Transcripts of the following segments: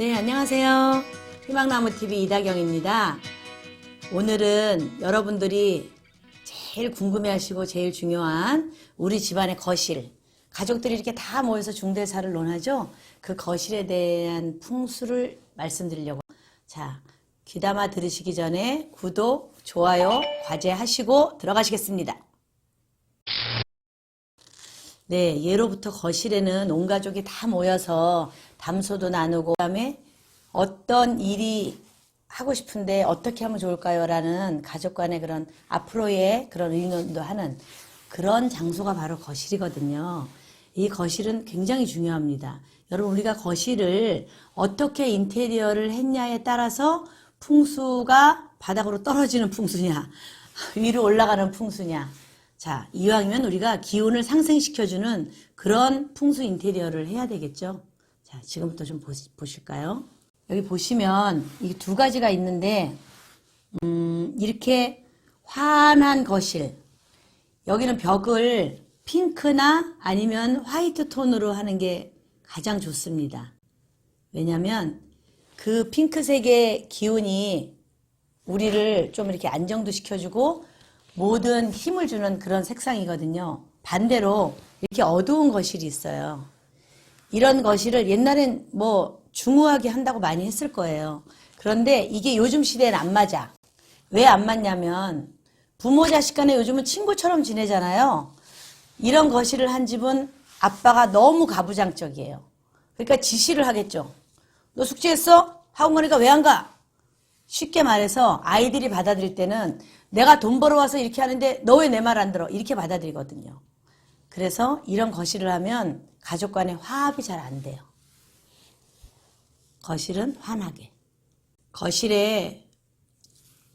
네, 안녕하세요. 희망나무TV 이다경입니다. 오늘은 여러분들이 제일 궁금해하시고 제일 중요한 우리 집안의 거실. 가족들이 이렇게 다 모여서 중대사를 논하죠? 그 거실에 대한 풍수를 말씀드리려고. 자, 귀담아 들으시기 전에 구독, 좋아요, 과제하시고 들어가시겠습니다. 네, 예로부터 거실에는 온 가족이 다 모여서 담소도 나누고 그다음에 어떤 일이 하고 싶은데 어떻게 하면 좋을까요? 라는 가족 간의 그런 앞으로의 그런 의논도 하는 그런 장소가 바로 거실이거든요. 이 거실은 굉장히 중요합니다. 여러분, 우리가 거실을 어떻게 인테리어를 했냐에 따라서 풍수가 바닥으로 떨어지는 풍수냐, 위로 올라가는 풍수냐. 자, 이왕이면 우리가 기운을 상승시켜주는 그런 풍수 인테리어를 해야 되겠죠. 자, 지금부터 좀 보시, 보실까요? 여기 보시면 이 두 가지가 있는데, 음, 이렇게 환한 거실. 여기는 벽을 핑크나 아니면 화이트 톤으로 하는 게 가장 좋습니다. 왜냐면 그 핑크색의 기운이 우리를 좀 이렇게 안정도 시켜주고 모든 힘을 주는 그런 색상이거든요. 반대로 이렇게 어두운 거실이 있어요. 이런 거실을 옛날엔 뭐 중후하게 한다고 많이 했을 거예요. 그런데 이게 요즘 시대엔 안 맞아. 왜 안 맞냐면 부모 자식 간에 요즘은 친구처럼 지내잖아요. 이런 거실을 한 집은 아빠가 너무 가부장적이에요. 그러니까 지시를 하겠죠. 너 숙제했어? 학원 가니까 왜 안 가? 쉽게 말해서 아이들이 받아들일 때는 내가 돈 벌어와서 이렇게 하는데 너 왜 내 말 안 들어? 이렇게 받아들이거든요. 그래서 이런 거실을 하면 가족 간의 화합이 잘 안 돼요. 거실은 환하게. 거실에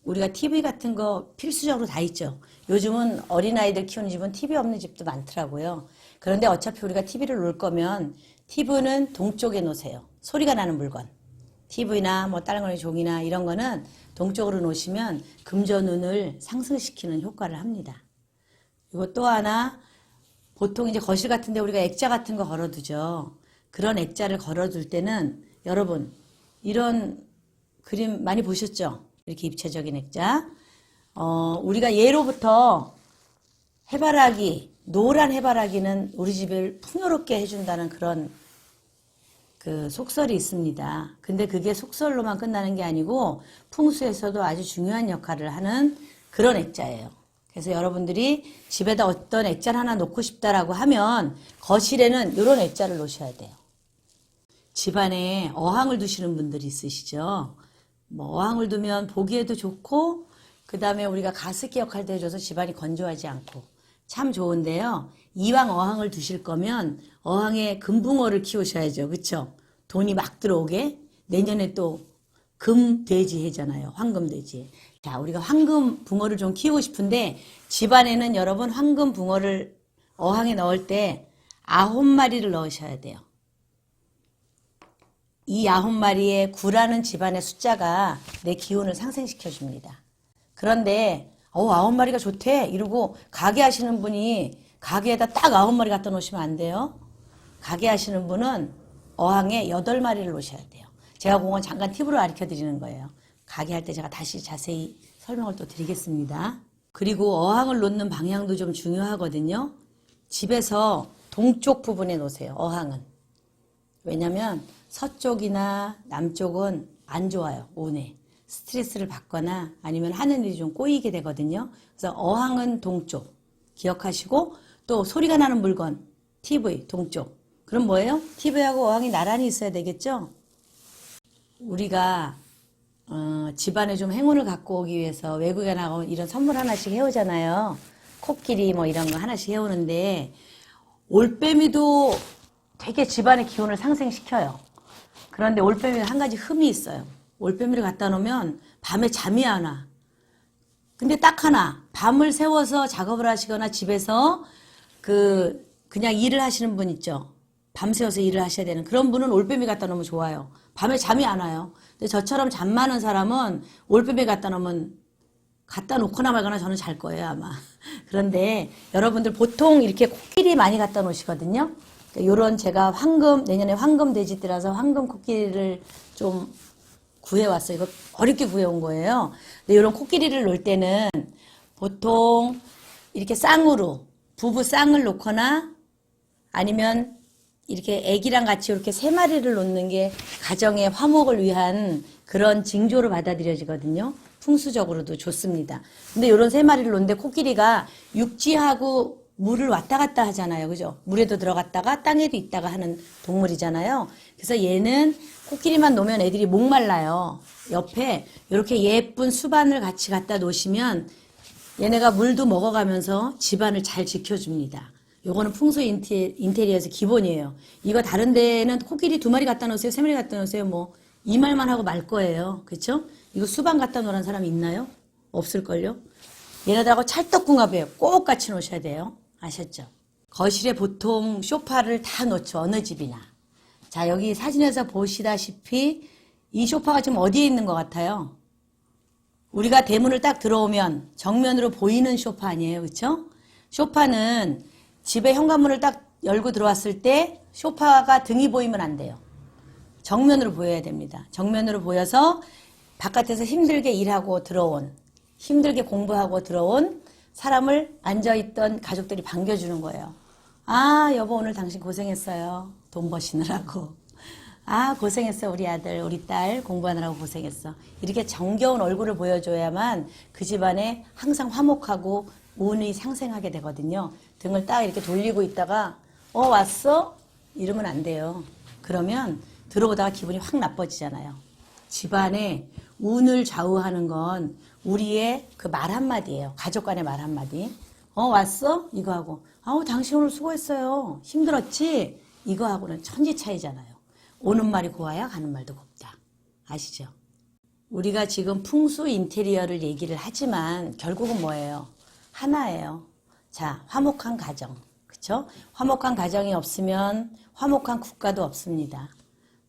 우리가 TV 같은 거 필수적으로 다 있죠. 요즘은 어린아이들 키우는 집은 TV 없는 집도 많더라고요. 그런데 어차피 우리가 TV를 놓을 거면 TV는 동쪽에 놓으세요. 소리가 나는 물건. TV나 뭐 다른 거는 종이나 이런 거는 동쪽으로 놓으시면 금전운을 상승시키는 효과를 합니다. 이거 또 하나 보통 이제 거실 같은데 우리가 액자 같은 거 걸어두죠. 그런 액자를 걸어둘 때는 여러분 이런 그림 많이 보셨죠? 이렇게 입체적인 액자. 어, 우리가 예로부터 해바라기, 노란 해바라기는 우리 집을 풍요롭게 해준다는 그런 그 속설이 있습니다. 근데 그게 속설로만 끝나는 게 아니고 풍수에서도 아주 중요한 역할을 하는 그런 액자예요. 그래서 여러분들이 집에다 어떤 액자를 하나 놓고 싶다라고 하면 거실에는 이런 액자를 놓으셔야 돼요. 집안에 어항을 두시는 분들이 있으시죠. 뭐 어항을 두면 보기에도 좋고 그 다음에 우리가 가습기 역할도 해줘서 집안이 건조하지 않고 참 좋은데요. 이왕 어항을 두실 거면 어항에 금붕어를 키우셔야죠. 그쵸? 돈이 막 들어오게 내년에 또 금돼지 해잖아요. 황금돼지. 자, 우리가 황금 붕어를 좀 키우고 싶은데 집안에는 여러분 황금 붕어를 어항에 넣을 때 아홉 마리를 넣으셔야 돼요. 이 아홉 마리의 구라는 집안의 숫자가 내 기운을 상승시켜 줍니다. 그런데 어 아홉 마리가 좋대 이러고 가게 하시는 분이 가게에다 딱 아홉 마리 갖다 놓으시면 안 돼요. 가게 하시는 분은 어항에 여덟 마리를 놓으셔야 돼요. 제가 그건 잠깐 팁으로 가르쳐 드리는 거예요. 가게 할 때 제가 다시 자세히 설명을 또 드리겠습니다. 그리고 어항을 놓는 방향도 좀 중요하거든요. 집에서 동쪽 부분에 놓으세요. 어항은. 왜냐면 서쪽이나 남쪽은 안 좋아요. 온에. 스트레스를 받거나 아니면 하는 일이 좀 꼬이게 되거든요. 그래서 어항은 동쪽 기억하시고 또 소리가 나는 물건 TV 동쪽. 그럼 뭐예요? TV하고 어항이 나란히 있어야 되겠죠? 우리가 어, 집안에 좀 행운을 갖고 오기 위해서 외국에 나가고 이런 선물 하나씩 해오잖아요. 코끼리 뭐 이런 거 하나씩 해오는데 올빼미도 되게 집안의 기운을 상승시켜요. 그런데 올빼미는 한 가지 흠이 있어요. 올빼미를 갖다 놓으면 밤에 잠이 안 와. 근데 딱 하나 밤을 새워서 작업을 하시거나 집에서 그 그냥 일을 하시는 분 있죠. 밤새워서 일을 하셔야 되는 그런 분은 올빼미 갖다 놓으면 좋아요. 밤에 잠이 안 와요. 근데 저처럼 잠 많은 사람은 올빼미 갖다 놓으면 갖다 놓거나 말거나 저는 잘 거예요 아마. 그런데 여러분들 보통 이렇게 코끼리 많이 갖다 놓으시거든요. 요런 제가 황금 내년에 황금 돼지띠라서 황금 코끼리를 좀 구해왔어요. 이거 어렵게 구해온 거예요. 근데 이런 코끼리를 놓을 때는 보통 이렇게 쌍으로 부부 쌍을 놓거나 아니면 이렇게 애기랑 같이 이렇게 세 마리를 놓는 게 가정의 화목을 위한 그런 징조로 받아들여지거든요. 풍수적으로도 좋습니다. 근데 이런 세 마리를 놓는데 코끼리가 육지하고 물을 왔다 갔다 하잖아요. 그죠? 물에도 들어갔다가 땅에도 있다가 하는 동물이잖아요. 그래서 얘는 코끼리만 놓으면 애들이 목말라요. 옆에 이렇게 예쁜 수반을 같이 갖다 놓으시면 얘네가 물도 먹어가면서 집안을 잘 지켜줍니다. 요거는 풍수 인테, 인테리어에서 기본이에요. 이거 다른 데는 코끼리 두 마리 갖다 놓으세요, 세 마리 갖다 놓으세요, 뭐 이 말만 하고 말 거예요. 그쵸? 이거 수반 갖다 놓으라는 사람 있나요? 없을걸요? 얘네들하고 찰떡궁합이에요. 꼭 같이 놓으셔야 돼요. 아셨죠? 거실에 보통 소파를 다 놓죠. 어느 집이나. 자, 여기 사진에서 보시다시피 이 소파가 지금 어디에 있는 것 같아요? 우리가 대문을 딱 들어오면 정면으로 보이는 소파 아니에요. 그쵸? 소파는 집에 현관문을 딱 열고 들어왔을 때 소파가 등이 보이면 안 돼요. 정면으로 보여야 됩니다. 정면으로 보여서 바깥에서 힘들게 일하고 들어온, 힘들게 공부하고 들어온 사람을 앉아있던 가족들이 반겨주는 거예요. 아, 여보, 오늘 당신 고생했어요. 돈 버시느라고. 아, 고생했어, 우리 아들, 우리 딸 공부하느라고 고생했어. 이렇게 정겨운 얼굴을 보여줘야만 그 집안에 항상 화목하고 운이 상생하게 되거든요. 등을 딱 이렇게 돌리고 있다가, 어, 왔어? 이러면 안 돼요. 그러면 들어오다가 기분이 확 나빠지잖아요. 집안에 운을 좌우하는 건 우리의 그 말 한마디예요. 가족 간의 말 한마디. 어, 왔어? 이거 하고. 아우, 당신 오늘 수고했어요. 힘들었지? 이거 하고는 천지 차이잖아요. 오는 말이 고와야 가는 말도 곱다. 아시죠? 우리가 지금 풍수 인테리어를 얘기를 하지만 결국은 뭐예요? 하나예요. 자, 화목한 가정. 그쵸? 화목한 가정이 없으면 화목한 국가도 없습니다.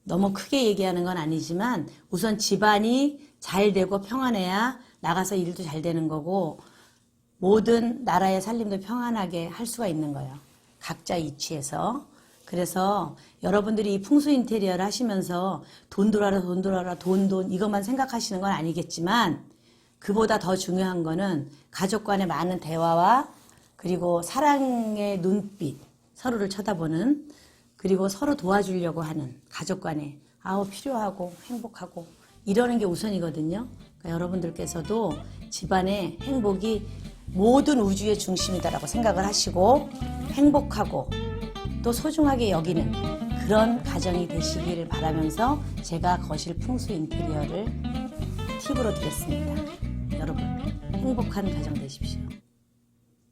너무 크게 얘기하는 건 아니지만 우선 집안이 잘 되고 평안해야 나가서 일도 잘 되는 거고 모든 나라의 살림도 평안하게 할 수가 있는 거예요. 각자 위치에서. 그래서 여러분들이 이 풍수 인테리어를 하시면서 돈 돌아라 돈 돌아라 돈 돈 이것만 생각하시는 건 아니겠지만 그보다 더 중요한 거는 가족 간의 많은 대화와 그리고 사랑의 눈빛 서로를 쳐다보는 그리고 서로 도와주려고 하는 가족 간에 아우 필요하고 행복하고 이러는 게 우선이거든요. 그러니까 여러분들께서도 집안의 행복이 모든 우주의 중심이다라고 생각을 하시고 행복하고 또 소중하게 여기는 그런 가정이 되시기를 바라면서 제가 거실 풍수 인테리어를 팁으로 드렸습니다. 여러분 행복한 가정 되십시오.